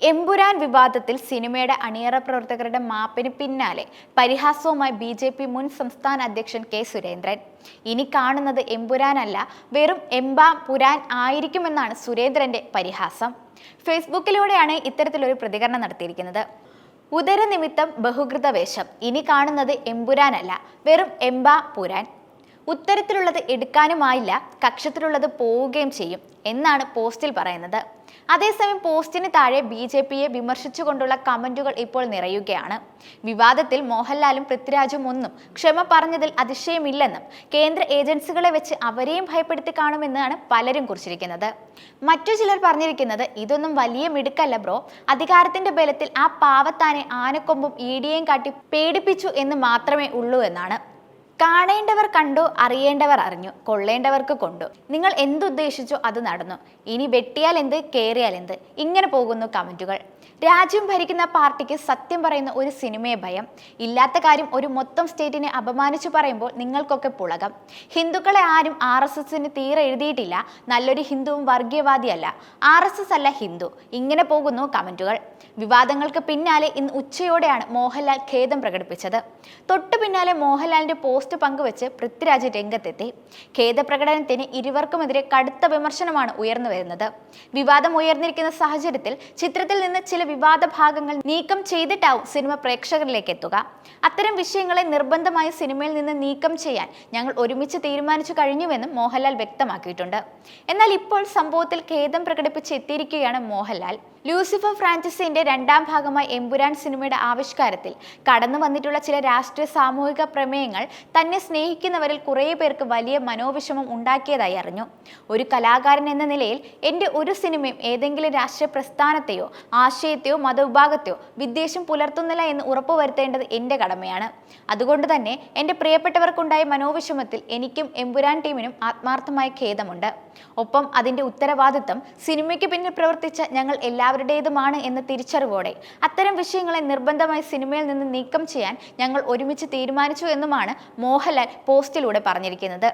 എമ്പുരാൻ വിവാദത്തിൽ സിനിമയുടെ അണിയറ പ്രവർത്തകരുടെ മാപ്പിന് പിന്നാലെ പരിഹാസവുമായി ബി ജെ പി മുൻ സംസ്ഥാന അധ്യക്ഷൻ കെ സുരേന്ദ്രൻ. ഇനി കാണുന്നത് എമ്പുരാനല്ല വെറും എംബാം പുരാൻ ആയിരിക്കുമെന്നാണ് സുരേന്ദ്രന്റെ പരിഹാസം. ഫേസ്ബുക്കിലൂടെയാണ് ഇത്തരത്തിലൊരു പ്രതികരണം നടത്തിയിരിക്കുന്നത്. ഉദരനിമിത്തം ബഹുകൃത വേഷം ഇനി കാണുന്നത് എമ്പുരാനല്ല വെറും എംബാ പുരാൻ. ഉത്തരത്തിലുള്ളത് എടുക്കാനുമായില്ല കക്ഷത്തിലുള്ളത് പോവുകയും ചെയ്യും എന്നാണ് പോസ്റ്റിൽ പറയുന്നത്. അതേസമയം പോസ്റ്റിന് താഴെ ബി ജെ പിയെ വിമർശിച്ചുകൊണ്ടുള്ള കമന്റുകൾ ഇപ്പോൾ നിറയുകയാണ്. വിവാദത്തിൽ മോഹൻലാലും പൃഥ്വിരാജും ഒന്നും ക്ഷമ പറഞ്ഞതിൽ അതിശയമില്ലെന്നും കേന്ദ്ര ഏജൻസികളെ വെച്ച് അവരെയും ഭയപ്പെടുത്തി കാണുമെന്നാണ് പലരും കുറിച്ചിരിക്കുന്നത്. മറ്റു ചിലർ പറഞ്ഞിരിക്കുന്നത് ഇതൊന്നും വലിയ മിടുക്കല്ല ബ്രോ. അധികാരത്തിന്റെ ബലത്തിൽ ആ പാവത്താനെ ആനക്കൊമ്പും ഈടിയേയും കാട്ടി പേടിപ്പിച്ചു എന്ന് മാത്രമേ ഉള്ളൂ എന്നാണ്. കാണേണ്ടവർ കണ്ടു അറിയേണ്ടവർ അറിഞ്ഞു കൊള്ളേണ്ടവർക്ക് കൊണ്ടു. നിങ്ങൾ എന്തുദ്ദേശിച്ചോ അത് നടന്നു. ഇനി വെട്ടിയാൽ എന്ത് കയറിയാൽ എന്ത്? ഇങ്ങനെ പോകുന്നു കമന്റുകൾ. രാജ്യം ഭരിക്കുന്ന പാർട്ടിക്ക് സത്യം പറയുന്ന ഒരു സിനിമയെ ഭയം. ഇല്ലാത്ത കാര്യം ഒരു മൊത്തം സ്റ്റേറ്റിനെ അപമാനിച്ചു പറയുമ്പോൾ നിങ്ങൾക്കൊക്കെ പുളകം. ഹിന്ദുക്കളെ ആരും ആർ എസ് എസിന് തീരെ എഴുതിയിട്ടില്ല. നല്ലൊരു ഹിന്ദുവും വർഗീയവാദിയല്ല ആർ എസ് എസ് അല്ല ഹിന്ദു. ഇങ്ങനെ പോകുന്നു കമന്റുകൾ. വിവാദങ്ങൾക്ക് പിന്നാലെ ഇന്ന് ഉച്ചയോടെയാണ് മോഹൻലാൽ ഖേദം പ്രകടിപ്പിച്ചത്. തൊട്ടു പിന്നാലെ മോഹൻലാലിന്റെ പോസ്റ്റ് പങ്കുവച്ച് പൃഥ്വിരാജ് രംഗത്തെത്തി. ഖേദപ്രകടനത്തിന് ഇരുവർക്കുമെതിരെ കടുത്ത വിമർശനമാണ് ഉയർന്നു വരുന്നത് വിവാദം ഉയർന്നിരിക്കുന്ന സാഹചര്യത്തിൽ ചിത്രത്തിൽ നിന്ന് ചില വിവാദ ഭാഗങ്ങൾ നീക്കം ചെയ്തിട്ടാവും സിനിമ പ്രേക്ഷകരിലേക്ക് എത്തുക. അത്തരം വിഷയങ്ങളെ നിർബന്ധമായി സിനിമയിൽ നിന്ന് നീക്കം ചെയ്യാൻ ഞങ്ങൾ ഒരുമിച്ച് തീരുമാനിച്ചു കഴിഞ്ഞുവെന്നും മോഹൻലാൽ വ്യക്തമാക്കിയിട്ടുണ്ട്. എന്നാൽ ഇപ്പോൾ സംഭവത്തിൽ ഖേദം പ്രകടിപ്പിച്ച് എത്തിയിരിക്കുകയാണ് മോഹൻലാൽ. ലൂസിഫർ ഫ്രാൻസിസിന്റെ രണ്ടാം ഭാഗമായ എമ്പുരാൻ സിനിമയുടെ ആവിഷ്കാരത്തിൽ കടന്നു വന്നിട്ടുള്ള ചില രാഷ്ട്രീയ സാമൂഹിക പ്രമേയങ്ങൾ തന്നെ സ്നേഹിക്കുന്നവരിൽ കുറേ പേർക്ക് വലിയ മനോവിഷമം ഉണ്ടാക്കിയതായി അറിഞ്ഞു. ഒരു കലാകാരൻ എന്ന നിലയിൽ എന്റെ ഒരു സിനിമയും ഏതെങ്കിലും രാഷ്ട്രീയ പ്രസ്ഥാനത്തെയോ ആശയത്തെയോ മതവിഭാഗത്തെയോ വിദ്വേഷം പുലർത്തുന്നില്ല എന്ന് ഉറപ്പുവരുത്തേണ്ടത് എന്റെ കടമയാണ്. അതുകൊണ്ട് തന്നെ എന്റെ പ്രിയപ്പെട്ടവർക്കുണ്ടായ മനോവിഷമത്തിൽ എനിക്കും എമ്പുരാൻ ടീമിനും ആത്മാർത്ഥമായ ഖേദമുണ്ട്. ഒപ്പം അതിന്റെ ഉത്തരവാദിത്തം സിനിമയ്ക്ക് പിന്നിൽ പ്രവർത്തിച്ച ഞങ്ങൾ എല്ലാവരുടേതുമാണ് എന്ന തിരിച്ചറിവോടെ അത്തരം വിഷയങ്ങളെ നിർബന്ധമായി സിനിമയിൽ നിന്ന് നീക്കം ചെയ്യാൻ ഞങ്ങൾ ഒരുമിച്ച് തീരുമാനിച്ചു എന്നുമാണ് മോഹൻലാൽ പോസ്റ്റിലൂടെ പറഞ്ഞിരിക്കുന്നത്.